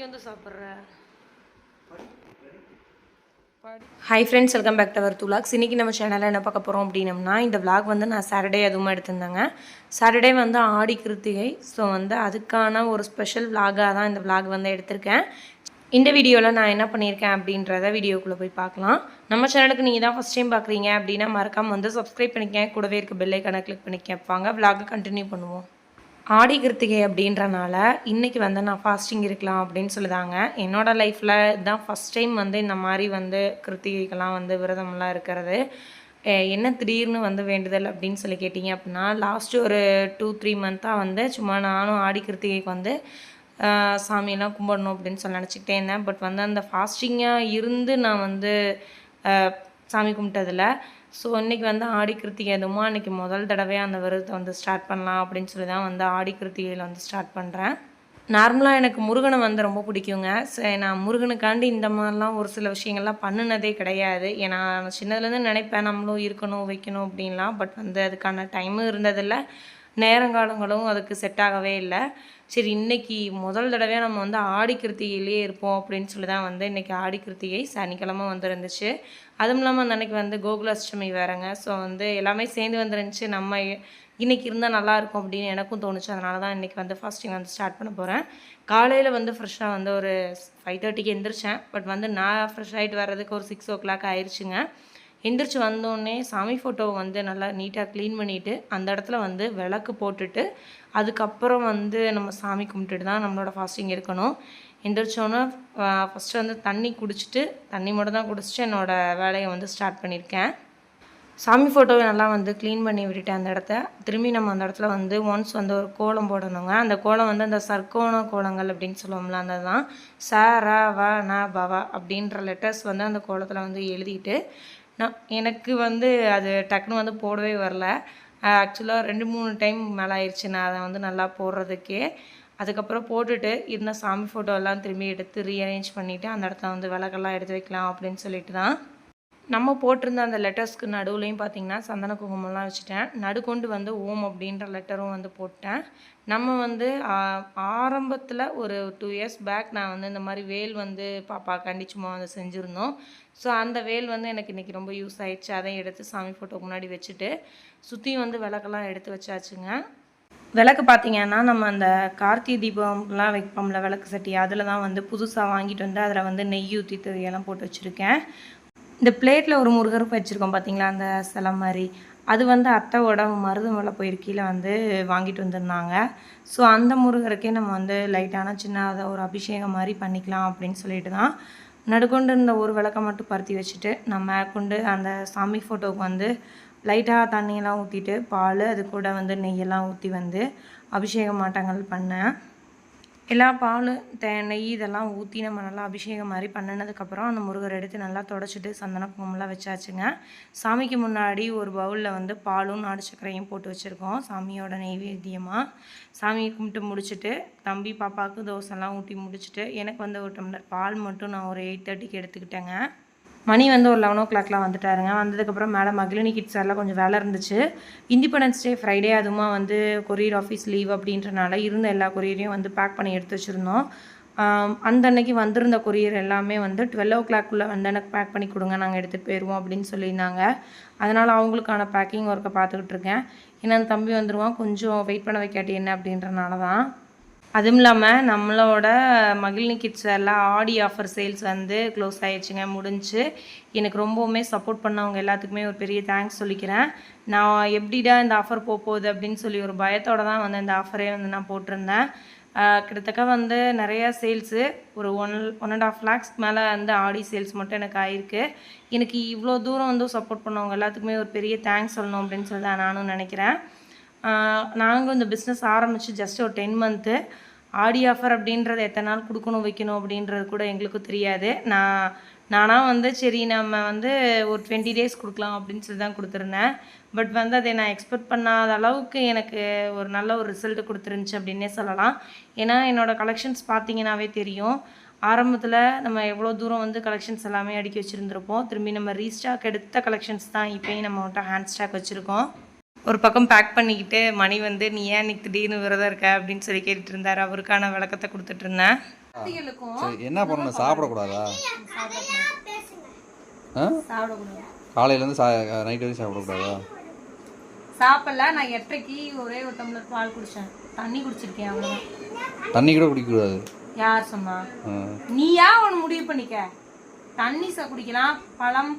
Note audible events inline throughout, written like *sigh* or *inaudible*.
பத்தரைக்கு வந்து சாப்பிட்ற? Hi friends welcome back to our துலாக்ஸ் இன்றைக்கி நம்ம சேனலில் என்ன பார்க்க போகிறோம் அப்படின்னம்னா இந்த விளாக் வந்து நான் சாட்டர்டே அதுவும் எடுத்திருந்தேங்க. சாட்டர்டே வந்து ஆடி கிருத்திகை. ஸோ வந்து அதுக்கான ஒரு ஸ்பெஷல் விளாகாக தான் இந்த விளாக் வந்து எடுத்திருக்கேன். இந்த வீடியோவில் நான் என்ன பண்ணியிருக்கேன் அப்படின்றத வீடியோக்குள்ளே போய் பார்க்கலாம். நம்ம சேனலுக்கு நீங்கள் தான் ஃபஸ்ட் டைம் பார்க்குறீங்க அப்படின்னா மறக்காமல் வந்து சப்ஸ்கிரைப் பண்ணிக்கேன் கூடவே இருக்க பெல்லைக்கான கிளிக் பண்ணி கேட்பாங்க விளாகை கண்டினியூ பண்ணுவோம். ஆடி கிருத்திகை அப்படின்றனால இன்றைக்கி வந்து நான் ஃபாஸ்டிங் இருக்கலாம் அப்படின்னு சொல்லுதாங்க. என்னோடய லைஃப்பில் இதுதான் ஃபஸ்ட் டைம் வந்து இந்த மாதிரி வந்து கிருத்திகைக்கெல்லாம் வந்து விரதம்லாம் இருக்கிறது. என்ன திடீர்னு வந்து வேண்டுதல் அப்படின்னு சொல்லி கேட்டிங்க அப்படின்னா லாஸ்ட்டு ஒரு டூ த்ரீ மந்த்தாக வந்து சும்மா நானும் ஆடி கிருத்திகைக்கு வந்து சாமியெல்லாம் கும்பிடணும் அப்படின்னு சொல்லி நினச்சிக்கிட்டே இருந்தேன். பட் வந்து அந்த ஃபாஸ்டிங்காக இருந்து நான் வந்து சாமி கும்பிட்டதில் ஸோ இன்றைக்கி வந்து ஆடி கிருத்திகை எதுவுமோ அன்றைக்கி முதல் தடவையாக அந்த விரதத்தை வந்து ஸ்டார்ட் பண்ணலாம் அப்படின்னு சொல்லி தான் வந்து ஆடி கிருத்திகையில் வந்து ஸ்டார்ட் பண்ணுறேன் நார்மலாக எனக்கு முருகனை வந்து ரொம்ப பிடிக்குங்க. சரி நான் முருகனுக்காண்டி இந்த மாதிரிலாம் ஒரு சில விஷயங்கள்லாம் பண்ணினதே கிடையாது. ஏன்னா நான் சின்னதுலேருந்து நினைப்பேன் நம்மளும் இருக்கணும் வைக்கணும் அப்படின்லாம். பட் வந்து அதுக்கான டைமும் இருந்ததில்லை. நேரங்காலங்களும் அதுக்கு செட் ஆகவே இல்லை. சரி இன்னைக்கு முதல் தடவையாக நம்ம வந்து ஆடி கிருத்திகையிலேயே இருப்போம் அப்படின்னு சொல்லி தான் வந்து இன்றைக்கி ஆடி கிருத்திகை சனிக்கிழமை வந்துருந்துச்சு. அதுவும் இல்லாமல் அந்த அன்னைக்கு வந்து கோகுலாஷ்டமி வேறங்க. ஸோ வந்து எல்லாமே சேர்ந்து வந்துருந்துச்சு. நம்ம இன்றைக்கி இருந்தால் நல்லாயிருக்கும் அப்படின்னு எனக்கும் தோணுச்சு. அதனால தான் இன்றைக்கி வந்து ஃபஸ்ட்டிங் வந்து ஸ்டார்ட் பண்ண போகிறேன் காலையில் வந்து ஃப்ரெஷ்ஷாக வந்து ஒரு ஃபைவ் தேர்ட்டிக்கு எந்திரிச்சேன். பட் வந்து நான் ஃப்ரெஷ் ஆகிட்டு வர்றதுக்கு ஒரு சிக்ஸ் ஓ கிளாக் ஆயிடுச்சுங்க எந்திரிச்சு வந்தோடனே சாமி ஃபோட்டோவை வந்து நல்லா நீட்டாக க்ளீன் பண்ணிவிட்டு அந்த இடத்துல வந்து விளக்கு போட்டுட்டு அதுக்கப்புறம் வந்து நம்ம சாமி கும்பிட்டுட்டு தான் நம்மளோட ஃபாஸ்டிங் இருக்கணும். எந்திரிச்சோன்னே ஃபஸ்ட்டு வந்து தண்ணி குடிச்சிட்டு தண்ணி மட்டும் தான் குடிச்சிட்டு என்னோடய வேலையை வந்து ஸ்டார்ட் பண்ணியிருக்கேன். சாமி ஃபோட்டோவை நல்லா வந்து க்ளீன் பண்ணி விட்டுட்டேன் அந்த இடத்த. திரும்பி நம்ம அந்த இடத்துல வந்து ஒன்ஸ் வந்து ஒரு கோலம் போடணுங்க. அந்த கோலம் வந்து அந்த சர்க்கோண கோலங்கள் அப்படின்னு சொல்லுவோம்ல அந்த தான். ச ர வ ந பவ அப்படின்ற லெட்டர்ஸ் வந்து அந்த கோலத்தில் வந்து எழுதிட்டு நான் எனக்கு வந்து அது டக்குன்னு வந்து போடவே வரல. ஆக்சுவலாக ரெண்டு மூணு டைம் மேலே ஆயிடுச்சு நான் அதை வந்து நல்லா போடுறதுக்கே. அதுக்கப்புறம் போட்டுட்டு இருந்த சாமி ஃபோட்டோ எல்லாம் திரும்பி எடுத்து ரீஅரேஞ்ச் பண்ணிவிட்டு அந்த இடத்துல வந்து விளக்கெல்லாம் எடுத்து வைக்கலாம் அப்படின்னு சொல்லிட்டு தான் நம்ம போட்டிருந்த அந்த லெட்டர்ஸ்க்கு நடுவுலையும் பார்த்தீங்கன்னா சந்தன குங்குமம்லாம் வச்சுட்டேன். நடுக்கொண்டு வந்து ஓம் அப்படின்ற லெட்டரும் வந்து போட்டேன். நம்ம வந்து ஆரம்பத்தில் ஒரு டூ இயர்ஸ் பேக் நான் வந்து இந்த மாதிரி வேல் வந்து பாப்பா கண்டிச்சுமா வந்து செஞ்சுருந்தோம். ஸோ அந்த வேல் வந்து எனக்கு இன்றைக்கி ரொம்ப யூஸ் ஆயிடுச்சு. அதையும் எடுத்து சாமி ஃபோட்டோ முன்னாடி வச்சுட்டு சுற்றியும் வந்து விளக்கெல்லாம் எடுத்து வச்சாச்சுங்க. விளக்கு பார்த்தீங்கன்னா நம்ம அந்த கார்த்திகை தீபம்லாம் வைப்போம்ல விளக்கு சட்டி அதில் தான் வந்து புதுசாக வாங்கிட்டு வந்து அதில் வந்து நெய் ஊற்றி திரியெல்லாம் போட்டு வச்சுருக்கேன். இந்த பிளேட்டில் ஒரு முருகர் வச்சுருக்கோம் பார்த்தீங்களா அந்த சிலை மாதிரி. அது வந்து அத்தையோட மருதமலை போயிரு கீழே வந்து வாங்கிட்டு வந்திருந்தாங்க. ஸோ அந்த முருகருக்கே நம்ம வந்து லைட்டான சின்னதாக ஒரு அபிஷேகம் மாதிரி பண்ணிக்கலாம் அப்படின்னு சொல்லிட்டு தான் நடுக்கொண்டு இருந்த ஒரு விளக்கை மட்டும் பருத்தி வச்சுட்டு நம்ம கொண்டு அந்த சாமி ஃபோட்டோவுக்கு வந்து லைட்டாக தண்ணியெல்லாம் ஊற்றிட்டு பால் அது கூட வந்து நெய்யெல்லாம் ஊற்றி வந்து அபிஷேக மாட்டங்கள் பண்ணேன். எல்லா பால் தே நெய் இதெல்லாம் ஊற்றி நம்ம நல்லா அபிஷேகம் மாதிரி பண்ணினதுக்கப்புறம் அந்த முருகர் எடுத்து நல்லா தொடச்சிட்டு சந்தன குங்குமம்லாம் வச்சாச்சுங்க. சாமிக்கு முன்னாடி ஒரு பவுலில் வந்து பாலும் நாடு சக்கரையும் போட்டு வச்சுருக்கோம். சாமியோட நெய்வேத்தியமாக சாமியை கும்பிட்டு முடிச்சுட்டு தம்பி பாப்பாவுக்கு தோசைலாம் ஊற்றி முடிச்சுட்டு எனக்கு வந்து ஒரு டம்ளர் பால் மட்டும் நான் ஒரு எயிட் தேர்ட்டிக்கு எடுத்துக்கிட்டேங்க. மணி வந்து ஒரு லெவன் ஓ கிளாக்லாம் வந்துட்டாருங்க. வந்ததுக்கப்புறம் மேலே மகிழினி கிட்ஸ் எல்லாம் கொஞ்சம் வேலை இருந்துச்சு. இண்டிபெண்டன்ஸ் டே ஃப்ரைடே அதுவுமா வந்து கொரியர் ஆஃபீஸ் லீவ் அப்படின்றனால இருந்த எல்லா கொரியரையும் வந்து பேக் பண்ணி எடுத்து வச்சுருந்தோம். அந்த அன்னைக்கு வந்திருந்த கொரியர் எல்லாமே வந்து டுவெல் ஓ கிளாக்குள்ளே வந்து எனக்கு பேக் பண்ணி கொடுங்க நாங்கள் எடுத்துகிட்டு போயிடுவோம் அப்படின்னு சொல்லியிருந்தாங்க. அதனால் அவங்களுக்கான பேக்கிங் ஒர்க்கை பார்த்துக்கிட்டு இருக்கேன். ஏன்னா அந்த தம்பி வந்துடுவான் கொஞ்சம் வெயிட் பண்ண வைக்காட்டி என்ன அப்படின்றனால தான் அதுவும் இல்லாமல் நம்மளோட மகிழ்னி கிட்ஸ் எல்லாம் ஆடி ஆஃபர் சேல்ஸ் வந்து க்ளோஸ் ஆயிடுச்சுங்க முடிஞ்சு. எனக்கு ரொம்பவுமே சப்போர்ட் பண்ணவங்க எல்லாத்துக்குமே ஒரு பெரிய தேங்க்ஸ் சொல்லிக்கிறேன். நான் எப்படிடா இந்த ஆஃபர் போகுது அப்படின்னு சொல்லி ஒரு பயத்தோடு தான் வந்து இந்த ஆஃபரே வந்து நான் போட்டிருந்தேன். கிட்டத்தட்ட வந்து நிறையா சேல்ஸு ஒரு one one and half lakhs மேலே வந்து ஆடி சேல்ஸ் மட்டும் எனக்கு ஆயிருக்கு. எனக்கு இவ்வளோ தூரம் வந்து சப்போர்ட் பண்ணவங்க எல்லாத்துக்குமே ஒரு பெரிய தேங்க்ஸ் சொல்லணும் அப்படின்னு சொல்லி தான் நானும் நினைக்கிறேன். நாங்களும் இந்த பிஸ்னஸ் ஆரம்பித்து ஜஸ்ட் ஒரு டென் மந்த்து ஆடி ஆஃபர் அப்படின்றது எத்தனை நாள் கொடுக்கணும் வைக்கணும் அப்படின்றது கூட எங்களுக்கு தெரியாது. நான் நானாக வந்து சரி நம்ம வந்து ஒரு டுவெண்ட்டி டேஸ் கொடுக்கலாம் அப்படின்னு சொல்லி தான் கொடுத்துருந்தேன். பட் வந்து அதை நான் எக்ஸ்பெக்ட் பண்ணாத அளவுக்கு எனக்கு ஒரு நல்ல ஒரு ரிசல்ட் கொடுத்துருந்துச்சு அப்படின்னே சொல்லலாம். ஏன்னா என்னோடய கலெக்ஷன்ஸ் பார்த்தீங்கன்னாவே தெரியும். ஆரம்பத்தில் நம்ம எவ்வளோ தூரம் வந்து கலெக்ஷன்ஸ் எல்லாமே அடுக்கி வச்சுருந்துருப்போம். திரும்பி நம்ம ரீஸ்டாக் எடுத்த கலெக்ஷன்ஸ் தான் இப்போயும் நம்மகிட்ட ஹேண்ட் ஸ்டாக் வச்சுருக்கோம். ஒரு பக்கம் பேக் பண்ணிக்கிட்டு மணி வந்து நீ ஏன் இன்னைக்கு திடீர்னு விரதம் இருக்க? அப்படின்னு சொல்லி கேட்டுட்டு இருந்தார். அவருக்கான விளக்கத்தை கொடுத்துட்டு இருந்தேன். சரி என்ன பண்ணணும்? சாப்பிடக்கூடாதா? ஆ? சாப்பிடக்கூடாது. காலையிலேருந்து சா நைட் வரைக்கும் சாப்பிடக்கூடாதா? சாப்பிடல. நான் எட்டரைக்கு ஒரே ஒரு டம்ளர் பால் குடிச்சேன். தண்ணி குடிச்சிருக்கேன் அவ்வளோதான் தண்ணி கூட குடிக்கக்கூடாது. யார் சொன்னா. நீயா ஒன்று முடிவு பண்ணிக்க? தண்ணி சா குடிக்கலாம் பழம்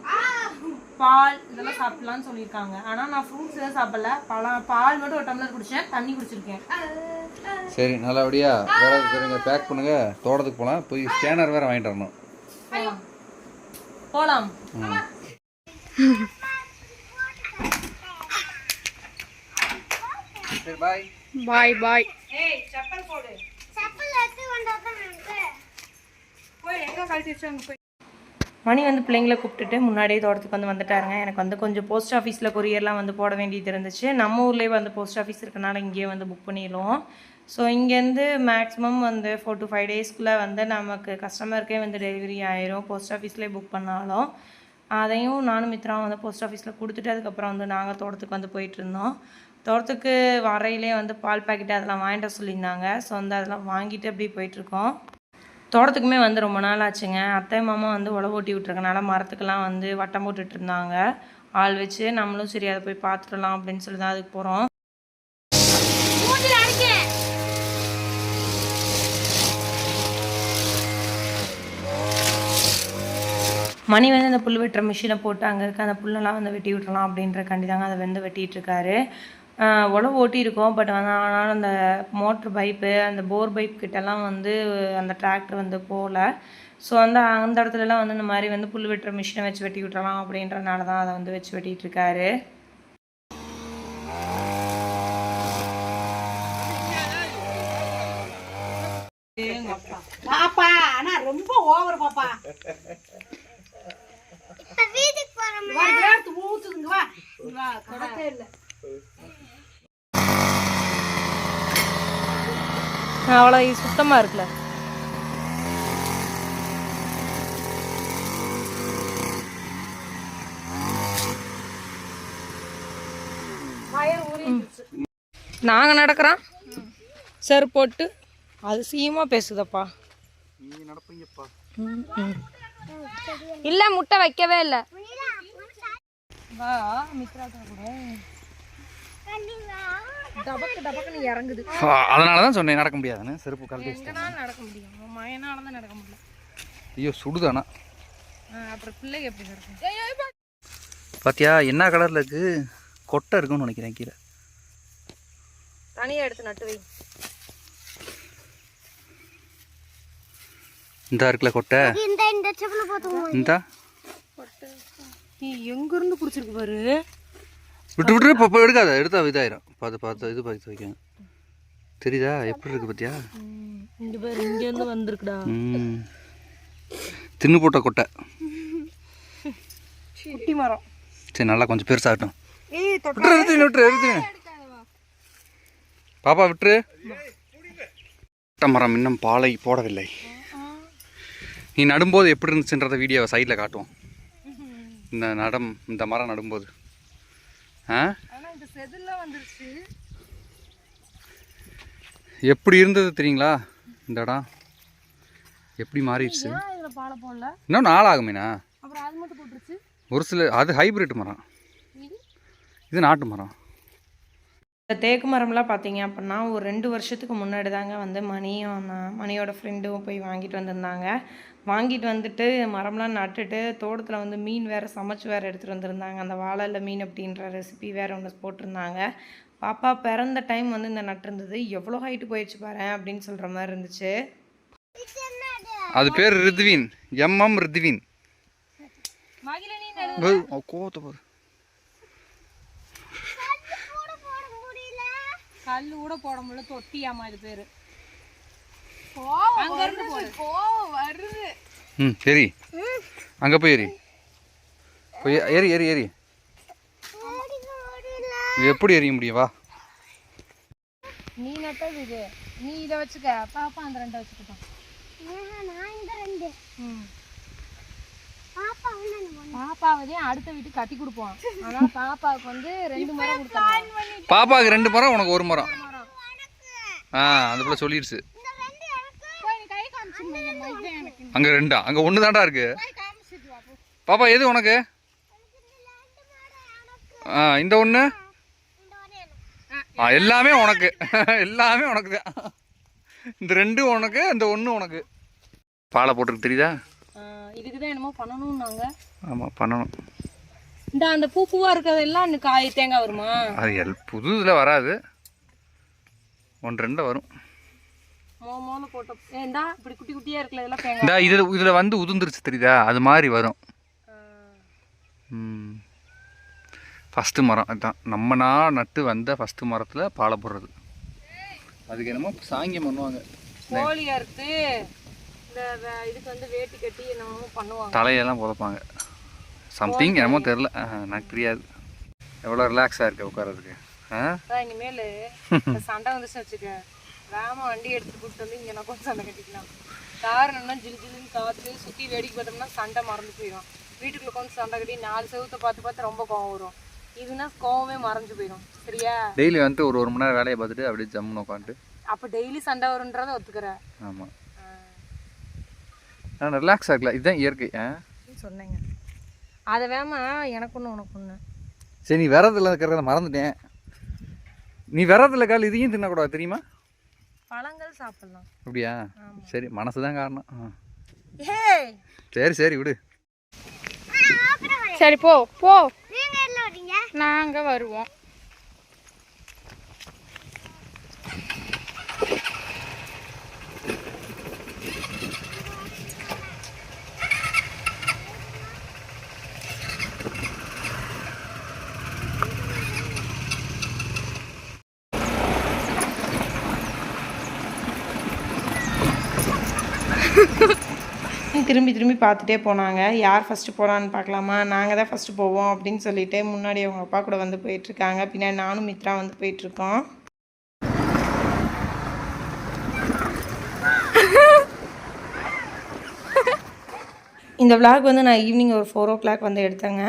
பால் இதெல்லாம் சாப்பிடலாம்னு சொல்லியிருக்காங்க. ஆனா நான் ஃப்ரூட்ஸ் எதுவும் சாப்பிடல. பழம் பால் மட்டும் ஒரு டம்ளர் குடிச்சேன். தண்ணி குடிச்சிருக்கேன். சரி நல்லபடியா வேற சரிங்க பேக் பண்ணுங்க. தோட்டத்துக்கு போகலாம் போய் ஸ்கேனர் வேற வாங்கிட்டு வரணும். போலாம். ம். சரி பாய் பாய் பாய் ஏய் செப்பல் போடு. போய் எங்க கழட்டி வச்சு அங்க போய் மணி வந்து பிள்ளைங்களை கூப்பிட்டுட்டு முன்னாடியே தோட்டத்துக்கு வந்து வந்துட்டாருங்க. எனக்கு வந்து கொஞ்சம் போஸ்ட் ஆஃபீஸில் கொரியர்லாம் வந்து போட வேண்டியது இருந்துச்சு. நம்ம ஊர்லேயே வந்து போஸ்ட் ஆஃபீஸ் இருக்கனால இங்கேயே வந்து புக் பண்ணிடுவோம் ஸோ இங்கேருந்து மேக்ஸிமம் வந்து ஃபோர் டு ஃபைவ் டேஸ்க்குள்ளே வந்து நமக்கு கஸ்டமருக்கே வந்து டெலிவரி ஆயிரும். போஸ்ட் ஆஃபீஸ்லேயே புக் பண்ணாலும். அதையும் நானும் மித்ராவும் வந்து போஸ்ட் ஆஃபீஸில் கொடுத்துட்டு அதுக்கப்புறம் வந்து நாங்கள் தோட்டத்துக்கு வந்து போயிட்டுருந்தோம் தோட்டத்துக்கு வரையிலே வந்து பால் பாக்கெட் அதெல்லாம் வாங்கிட்டு சொல்லியிருந்தாங்க. ஸோ வந்து அதெல்லாம் வாங்கிட்டு அப்படியே போயிட்டுருக்கோம் தோட்டத்துக்குமே வந்து ரொம்ப நாள் ஆச்சுங்க. அத்தை மாமா வந்து உழவு ஓட்டி விட்டுருக்கனால மரத்துக்கெல்லாம் வந்து வட்டம் போட்டுட்டு இருந்தாங்க. ஆள் வச்சு நம்மளும் சரி அதை போய் பார்த்துடலாம் அப்படின்னு சொல்லி தான் அதுக்கு போகிறோம் மணி வந்து அந்த புல் வெட்டுற மிஷினை போட்டு அங்கே இருக்க அந்த புல்லெல்லாம் வந்து வெட்டி விட்டுறலாம் அப்படின்றக்காண்டி தாங்க அதை வந்து வெட்டிட்டு இருக்காரு. உழவு ஓட்டியிருக்கோம் பட் வந்து ஆனாலும் அந்த மோட்ரு பைப்பு அந்த போர் பைப் கிட்டலாம் வந்து அந்த டிராக்டர் வந்து போகல. ஸோ அந்த அந்த இடத்துலலாம் வந்து இந்த மாதிரி வந்து புல் வெட்டுற மிஷினை வச்சு வெட்டி விட்டுறலாம் அப்படின்றனால தான் அதை வந்து வச்சு வெட்டிட்டு இருக்காரு. பாப்பா ஆனா ரொம்ப ஓவர் பாப்பா. வா, எடுத்து ஊத்துதுங்க வா வா கடத்தே இல்ல. அவ்வளோ சுத்தமாக இருக்குல்ல நாங்கள் நடக்கிறோம். சார் போட்டு அதிசயமாக பேசுதப்பா. நீங்கள் நடப்பீங்கப்பா. இல்ல முட்டை வைக்கவே இல்ல. வா மித்ராட்டா கூட. டபக்கு டபக்குன்னு இறங்குது. அதனால தான் சொன்னேன் நடக்க முடியாதுன்னு. செருப்பு கழட்டி நடக்க முடியும்? உன் மயனால தான் நடக்க முடியல ஐயோ சுடுதானா? அப்புறம் பிள்ளைங்க எப்படி நடக்கும்? பாத்தியா என்ன கலரில் இருக்கு? கொட்டை இருக்குன்னு நினைக்கிறேன் கீழே. தனியாக எடுத்து நட்டு வை. இந்த இருக்குல்ல கொட்டை. இந்த இந்த செப்பல போட்டு இந்த. நீ எங்கேருந்து பிடிச்சிருக்கு பாரு? விட்டு விட்டு இப்போ எடுக்காத. எடுத்தா இதாயிரும். பார்த்து பார்த்து இது பார்த்து வைக்கணும் தெரியுதா? எப்படி இருக்கு பாத்தியா? இங்கே பாரு இங்கேருந்து வந்திருக்குடா. தின்னு போட்ட கொட்டை. குட்டி மரம். சரி நல்லா கொஞ்சம் பெருசாகட்டும். விட்டுரு எடுத்து விட்டுரு எடுத்து பாப்பா விட்டுரு. கொட்டை மரம் இன்னும் பாலை போடவில்லை. நீ நடும்போது எப்படி இருந்துச்சுன்றத வீடியோவை சைடில் காட்டுவோம். இந்த நடம் இந்த மரம் நடும்போது ஆ ஆனால் இந்த செதில்லாம் வந்துருச்சு எப்படி இருந்தது தெரியுங்களா? இந்த இடம்? எப்படி மாறிடுச்சு? இன்னும் மட்டும் போட்டுருச்சு. ஒரு சில அது ஹைபிரிட் மரம். இது நாட்டு மரம். இந்த தேக்கு மரம்லாம் பார்த்தீங்க அப்படின்னா ஒரு ரெண்டு வருஷத்துக்கு முன்னாடி தாங்க வந்து மணியும் மணியோட ஃப்ரெண்டும் போய் வாங்கிட்டு வந்திருந்தாங்க. வாங்கிட்டு வந்துட்டு மரம்லாம் நட்டுட்டு தோட்டத்தில் வந்து மீன் வேறு சமைச்சு வேறு எடுத்துகிட்டு வந்திருந்தாங்க. அந்த வாழையில் மீன் அப்படின்ற ரெசிபி வேறு ஒன்று போட்டிருந்தாங்க. பாப்பா பிறந்த டைம் வந்து இந்த நட்டிருந்தது எவ்வளோ ஹைட்டு போயிடுச்சு பாரு அப்படின்னு சொல்கிற மாதிரி இருந்துச்சு. அது? பேர் ரித்வின். எம்எம் ரித்வின். கோவத்தை பாரு கல் கூட போட முடியல தொட்டியாமா இது பேர். ம் சரி அங்கே போய் ஏறி. போய் ஏறி ஏறி ஏறி. எப்படி எறிய முடியும்? வா. நீ நட்டது இது. நீ இதை வச்சுக்க. பாப்பா அந்த ரெண்டை வச்சுக்கிட்டோம். நான் இந்த ரெண்டு. ம். பாப்பாவதையும் அடுத்த வீட்டுக்கு கட்டி கொடுப்போம். அதனால பாப்பாவுக்கு வந்து ரெண்டு மரம் கொடுத்தாங்க பாப்பாவுக்கு ரெண்டு மரம் உனக்கு ஒரு மரம் ஆ அந்த பிள்ளை சொல்லிடுச்சு இந்த ரெண்டு எனக்கு. போய் கை காமிச்சு அங்கே ரெண்டா? அங்கே ஒன்று தாண்டா இருக்கு. பாப்பா எது உனக்கு? ஆ இந்த ஒன்று ஆ எல்லாமே உனக்கு. எல்லாமே உனக்கு தான் இந்த ரெண்டு உனக்கு இந்த ஒன்று உனக்கு. பாலை போட்டுருக்கு தெரியுதா? இதுக்கு தான் என்னமோ பண்ணணும்னாங்க. ஆமாம் பண்ணணும். இந்த அந்த பூ பூவாக இருக்கிறதெல்லாம் காய் தேங்காய் வருமா? அது எல் புது இதில் வராது. ஒன்று ரெண்டு வரும். மோ மோல போட்ட ஏண்டா இப்படி குட்டி குட்டியாக இருக்கல இதெல்லாம் தேங்காய். இந்த இதில் இதில் வந்து உதிர்ந்துருச்சு தெரியுதா? அது மாதிரி வரும். ஃபஸ்ட்டு மரம் அதுதான் நம்மனா நட்டு வந்த ஃபஸ்ட்டு மரத்தில் பாலை போடுறது. அதுக்கு என்னமோ சாங்கியம் பண்ணுவாங்க. கோழி அறுத்து. இந்த இதுக்கு வந்து வேட்டி கட்டி என்னமோ பண்ணுவாங்க. தலையெல்லாம் புதைப்பாங்க. சம்திங் என்னமோ தெரில எனக்கு தெரியாது. எவ்வளோ ரிலாக்ஸாக இருக்கு உட்காரதுக்கு இனிமேல் சண்டை வந்துச்சுன்னு வச்சுக்க வேம வண்டி எடுத்துட்டு கூப்பிட்டு வந்து இங்கே நான் சண்டை கட்டிக்கலாம். காரணம்னா ஜில் ஜில்லுன்னு காற்று சுற்றி வேடிக்கை பார்த்தோம்னா சண்டை மறந்து போயிடும் வீட்டுக்குள்ள உட்காந்து சண்டை கட்டி நாலு செவத்தை பார்த்து பார்த்து ரொம்ப கோவம் வரும். இதுனா கோவமே மறைஞ்சு போயிடும் சரியா? டெய்லி வந்துட்டு ஒரு ஒரு மணி நேரம் வேலையை பார்த்துட்டு அப்படியே ஜம்முன்னு உட்காந்துட்டு. அப்போ டெய்லி சண்டை வரும்ன்றத ஒத்துக்கிற ஆமாம் ரிலாக்ஸாக இருக்கலாம் இதுதான் இயற்கை ஆ? சொன்னேங்க. அதை வேம எனக்கு ஒன்று உனக்கு ஒன்று சரி நீ விரதத்தில் இருக்கிறத மறந்துட்டேன். நீ விரதத்தில் கால் இதையும் தின்னக்கூடாது தெரியுமா? பழங்கள் சாப்பிடலாம். அப்படியா? சரி மனசு தான் காரணம். ஆ. ஏய்! சரி சரி விடு. சரி போ போ. நீங்க என்ன வரீங்க நாங்க வருவோம். *laughs* திரும்பி திரும்பி பார்த்துட்டே போனாங்க. யார் ஃபஸ்ட்டு போகிறான்னு பார்க்கலாமா? நாங்கள் தான் ஃபஸ்ட்டு போவோம் அப்படின்னு சொல்லிட்டு முன்னாடி அவங்க அப்பா கூட வந்து போயிட்டுருக்காங்க. பின்னாடி நானும் மித்ரா வந்து போயிட்டுருக்கோம். *laughs* இந்த விளாக் வந்து நான் ஈவினிங் ஒரு ஃபோர் ஓ கிளாக் வந்து எடுத்தேங்க.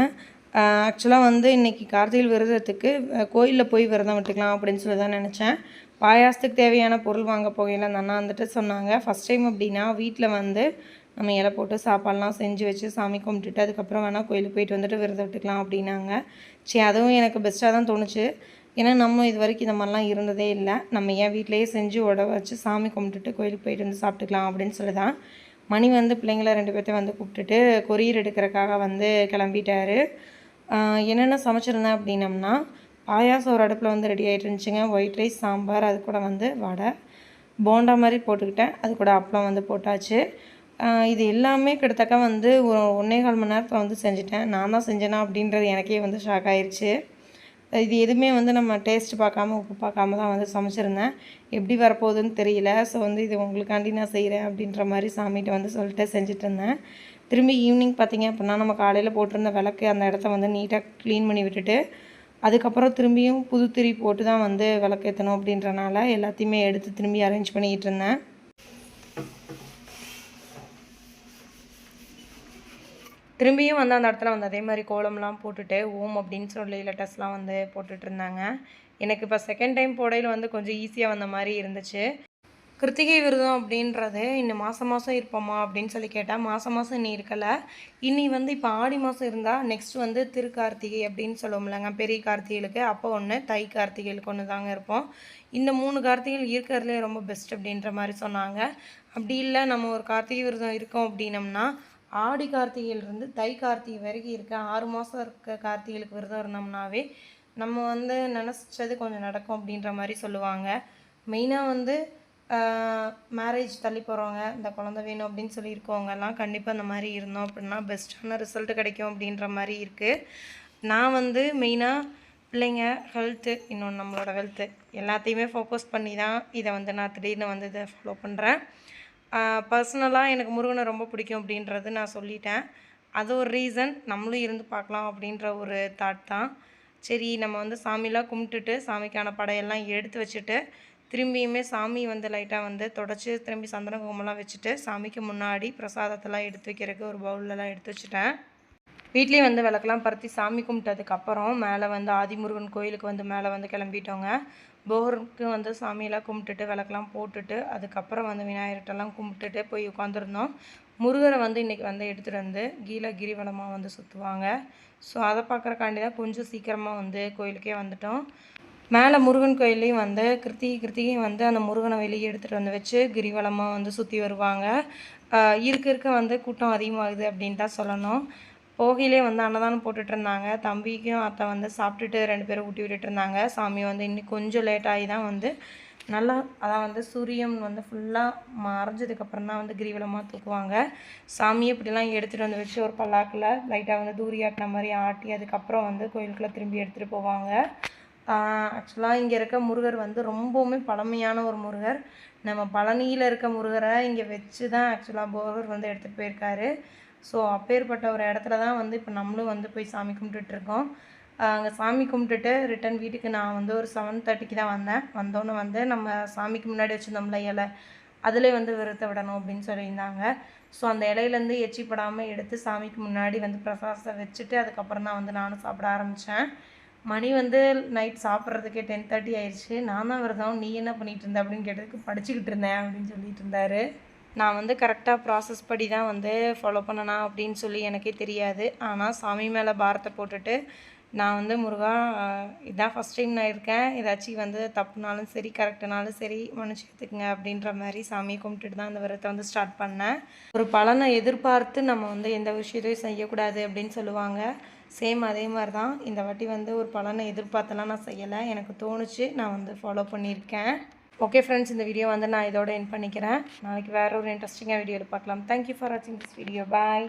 ஆக்சுவலாக வந்து இன்றைக்கி கார்த்திகை விரதத்துக்கு கோயிலில் போய் விரதம் விட்டுக்கலாம் அப்படின்னு சொல்லி தான் நினச்சேன். பாயாசத்துக்கு தேவையான பொருள் வாங்க போகையில் அந்த அண்ணா வந்துட்டு சொன்னாங்க. ஃபஸ்ட் டைம் அப்படின்னா வீட்டில் வந்து நம்ம இலை போட்டு சாப்பாடுலாம் செஞ்சு வச்சு சாமி கும்பிட்டுட்டு அதுக்கப்புறம் வேணால் கோயிலுக்கு போயிட்டு வந்துட்டு விரதம் விட்டுக்கலாம் அப்படின்னாங்க. சரி அதுவும் எனக்கு பெஸ்ட்டாக தான் தோணுச்சு. ஏன்னா நம்ம இது வரைக்கும் இந்த மாதிரிலாம் இருந்ததே இல்லை. நம்ம ஏன் வீட்டிலேயே செஞ்சு உட வச்சு சாமி கும்பிட்டுட்டு கோயிலுக்கு போயிட்டு வந்து சாப்பிட்டுக்கலாம் அப்படின்னு சொல்லி தான் மணி வந்து பிள்ளைங்கள ரெண்டு பேர்த்தையும் வந்து கூப்பிட்டுட்டு கொரியர் எடுக்கிறக்காக வந்து கிளம்பிட்டாரு. என்னென்ன சமைச்சிருந்தேன் அப்படின்னம்னா பாயாசம் ஒரு அடுப்பில் வந்து ரெடி ஆகிட்டு இருந்துச்சுங்க. ஒயிட் ரைஸ் சாம்பார் அது கூட வந்து வடை. போண்டா மாதிரி போட்டுக்கிட்டேன். அது கூட அப்பளம் வந்து போட்டாச்சு. இது எல்லாமே கிட்டத்தட்ட வந்து ஒரு ஒன்றே கால் மணி நேரத்தில் வந்து செஞ்சுட்டேன். நான் தான் செஞ்சேனா அப்படின்றது எனக்கே வந்து ஷாக் ஆயிடுச்சு இது எதுவுமே வந்து நம்ம டேஸ்ட் பார்க்காம உப்பு பார்க்காம தான் வந்து சமைச்சிருந்தேன். எப்படி வரப்போகுதுன்னு தெரியல. ஸோ வந்து இது உங்களுக்காண்டி நான் செய்கிறேன் அப்படின்ற மாதிரி சாமிகிட்ட வந்து சொல்லிட்டு செஞ்சுட்டு இருந்தேன். திரும்பி ஈவினிங் பார்த்தீங்க அப்படின்னா நம்ம காலையில் போட்டிருந்த விளக்கு அந்த இடத்த வந்து நீட்டாக க்ளீன் பண்ணி விட்டுட்டு அதுக்கப்புறம் திரும்பியும் புது திரி போட்டு தான் வந்து விளக்கேற்றணும் அப்படின்றனால எல்லாத்தையுமே எடுத்து திரும்பி அரேஞ்ச் பண்ணிக்கிட்டு இருந்தேன். திரும்பியும் வந்து அந்த இடத்துல வந்து அதே மாதிரி கோலம்லாம் போட்டுட்டு ஓம் அப்படின்னு சொல்லி லெட்டர்ஸ்லாம் வந்து போட்டுட்ருந்தாங்க எனக்கு இப்போ செகண்ட் டைம் போடையில் வந்து கொஞ்சம் ஈஸியாக வந்த மாதிரி இருந்துச்சு. கிருத்திகை விரதம் அப்படின்றது இன்னும் மாதம் மாதம் இருப்போமா அப்படின்னு சொல்லி கேட்டால் மாதம் மாதம் இன்னி இருக்கலை. இனி வந்து இப்போ ஆடி மாதம் இருந்தால் நெக்ஸ்ட் வந்து திருக்கார்த்திகை அப்படின்னு சொல்லுவோம்லங்க. பெரிய கார்த்திகைகளுக்கு அப்போ ஒன்று தை கார்த்திகைகளுக்கு ஒன்று தாங்க இருப்போம். இந்த மூணு கார்த்திகைகள் இருக்கிறதுலே ரொம்ப பெஸ்ட் அப்படின்ற மாதிரி சொன்னாங்க. அப்படி இல்லை நம்ம ஒரு கார்த்திகை விரதம் இருக்கோம் அப்படின்னம்னா ஆடி கார்த்திகையிலிருந்து தை கார்த்திகை வரைக்கும் இருக்க ஆறு மாதம் இருக்க கார்த்திகைகளுக்கு விரதம் இருந்தோம்னாவே நம்ம வந்து நினச்சது கொஞ்சம் நடக்கும் அப்படின்ற மாதிரி சொல்லுவாங்க. மெயினாக வந்து மேரேஜ் தள்ளி போகிறவங்க இந்த குழந்தை வேணும் அப்படின்னு சொல்லி கண்டிப்பாக இந்த மாதிரி இருந்தோம் அப்படின்னா பெஸ்ட்டான ரிசல்ட் கிடைக்கும் அப்படின்ற மாதிரி இருக்குது நான் வந்து மெயினாக பிள்ளைங்க ஹெல்த்து இன்னொன்று நம்மளோட ஹெல்த்து எல்லாத்தையுமே ஃபோக்கஸ் பண்ணி தான் இதை வந்து நான் திடீர்னு வந்து இதை ஃபாலோ பண்ணுறேன் பர்சனலாக எனக்கு முருகனை ரொம்ப பிடிக்கும் அப்படின்றது நான் சொல்லிட்டேன். அது ஒரு ரீசன் நம்மளும் இருந்து பார்க்கலாம் அப்படின்ற ஒரு தாட் தான். சரி நம்ம வந்து சாமிலாம் கும்பிட்டுட்டு சாமிக்கான படையெல்லாம் எடுத்து வச்சுட்டு திரும்பியுமே சாமி வந்து லைட்டாக வந்து தொடச்சி திரும்பி சந்தன குங்குமம்லாம் வச்சுட்டு சாமிக்கு முன்னாடி பிரசாதத்தெல்லாம் எடுத்து வைக்கிறதுக்கு ஒரு பவுல்லலாம் எடுத்து வச்சுட்டேன். வீட்லேயே வந்து விளக்கெல்லாம் பருத்தி சாமி கும்பிட்டதுக்கப்புறம் மேலே வந்து ஆதிமுருகன் கோயிலுக்கு வந்து மேலே வந்து கிளம்பிட்டோங்க. போகருக்கு வந்து சாமியெல்லாம் கும்பிட்டுட்டு விளக்கெல்லாம் போட்டுட்டு அதுக்கப்புறம் வந்து விநாயகர்கிட்டலாம் கும்பிட்டுட்டு போய் உட்காந்துருந்தோம் முருகரை வந்து இன்றைக்கி வந்து எடுத்துகிட்டு வந்து கீழே கிரிவலமாக வந்து சுற்றுவாங்க ஸோ அதை பார்க்குறக்காண்டி தான் கொஞ்சம் சீக்கிரமாக வந்து கோயிலுக்கே வந்துட்டோம். மேலே முருகன் கோயில்லையும் வந்து கிருத்திகை கிருத்திகையும் வந்து அந்த முருகனை வெளியே எடுத்துகிட்டு வந்து வச்சு கிரிவலமாக வந்து சுற்றி வருவாங்க. இருக்க இருக்க வந்து கூட்டம் அதிகமாகுது அப்படின்னு தான் சொல்லணும். போகையிலே வந்து அன்னதானம் போட்டுட்டு இருந்தாங்க. தம்பிக்கும் அத்தை வந்து சாப்பிட்டுட்டு ரெண்டு பேரும் ஊட்டி விட்டுட்டு இருந்தாங்க. சாமி வந்து இன்னும் கொஞ்சம் லேட் ஆகி தான் வந்து நல்லா அதான் வந்து சூரியன் வந்து ஃபுல்லாக மறைஞ்சதுக்கப்புறம் தான் வந்து கிரிவலமாக தூக்குவாங்க. சாமியை இப்படிலாம் எடுத்துகிட்டு வந்து வச்சு ஒரு பல்லாக்கில் லைட்டாக வந்து தூரி ஆட்டின மாதிரி ஆட்டி அதுக்கப்புறம் வந்து கோயிலுக்குள்ளே திரும்பி எடுத்துகிட்டு போவாங்க. ஆக்சுவலாக இங்கே இருக்க முருகர் வந்து ரொம்பவுமே பழமையான ஒரு முருகர். நம்ம பழனியில் இருக்க முருகரை இங்கே வச்சு தான் ஆக்சுவலாக போகர் வந்து எடுத்துகிட்டு போயிருக்காரு. ஸோ அப்பேற்பட்ட ஒரு இடத்துல தான் வந்து இப்போ நம்மளும் வந்து போய் சாமி கும்பிட்டுட்டு இருக்கோம். அங்கே சாமி கும்பிட்டுட்டு ரிட்டன் வீட்டுக்கு நான் வந்து ஒரு செவன் தேர்ட்டிக்கு தான் வந்தேன். வந்தோன்னே வந்து நம்ம சாமிக்கு முன்னாடி வச்சுருந்தோம்ல இலை அதிலே வந்து விருத்த விடணும் அப்படின்னு சொல்லியிருந்தாங்க. ஸோ அந்த இலையிலேருந்து எச்சிப்படாமல் எடுத்து சாமிக்கு முன்னாடி வந்து பிரசாதத்தை வச்சுட்டு அதுக்கப்புறம் தான் வந்து நானும் சாப்பிட ஆரம்பித்தேன் மணி வந்து நைட் சாப்பிட்றதுக்கே டென் தேர்ட்டி ஆயிடுச்சு நான் தான் விரதம். நீ என்ன பண்ணிகிட்டு இருந்த அப்படின்னு கேட்டதுக்கு படிச்சுக்கிட்டு இருந்தேன் அப்படின்னு சொல்லிட்டு இருந்தாரு. நான் வந்து கரெக்டாக ப்ராசஸ் படி தான் வந்து ஃபாலோ பண்ணனா அப்படின்னு சொல்லி எனக்கே தெரியாது. ஆனால் சாமி மேலே பாரத்தை போட்டுட்டு நான் வந்து முருகா இதான் ஃபஸ்ட் டைம் நான் இருக்கேன். ஏதாச்சும் வந்து தப்புனாலும் சரி கரெக்டுனாலும் சரி மனுஷத்துக்குங்க அப்படின்ற மாதிரி சாமியை கும்பிட்டுட்டு தான் அந்த விரதத்தை வந்து ஸ்டார்ட் பண்ணேன். ஒரு பலனை எதிர்பார்த்து நம்ம வந்து எந்த விஷயத்தையும் செய்யக்கூடாது அப்படின்னு சொல்லுவாங்க. சேம் அதே மாதிரி தான் இந்த வாட்டி வந்து ஒரு பலனை எதிர்பார்த்தெல்லாம் நான் செய்யலை. எனக்கு தோணுச்சு நான் வந்து ஃபாலோ பண்ணியிருக்கேன். ஓகே ஃப்ரெண்ட்ஸ் இந்த வீடியோ வந்து நான் இதோட என் பண்ணிக்கிறேன். நாளைக்கு வேறு ஒரு இன்ட்ரெஸ்டிங்காக வீடியோவில் பார்க்கலாம். தேங்க்யூ ஃபார் வாட்சிங் திஸ் வீடியோ பாய்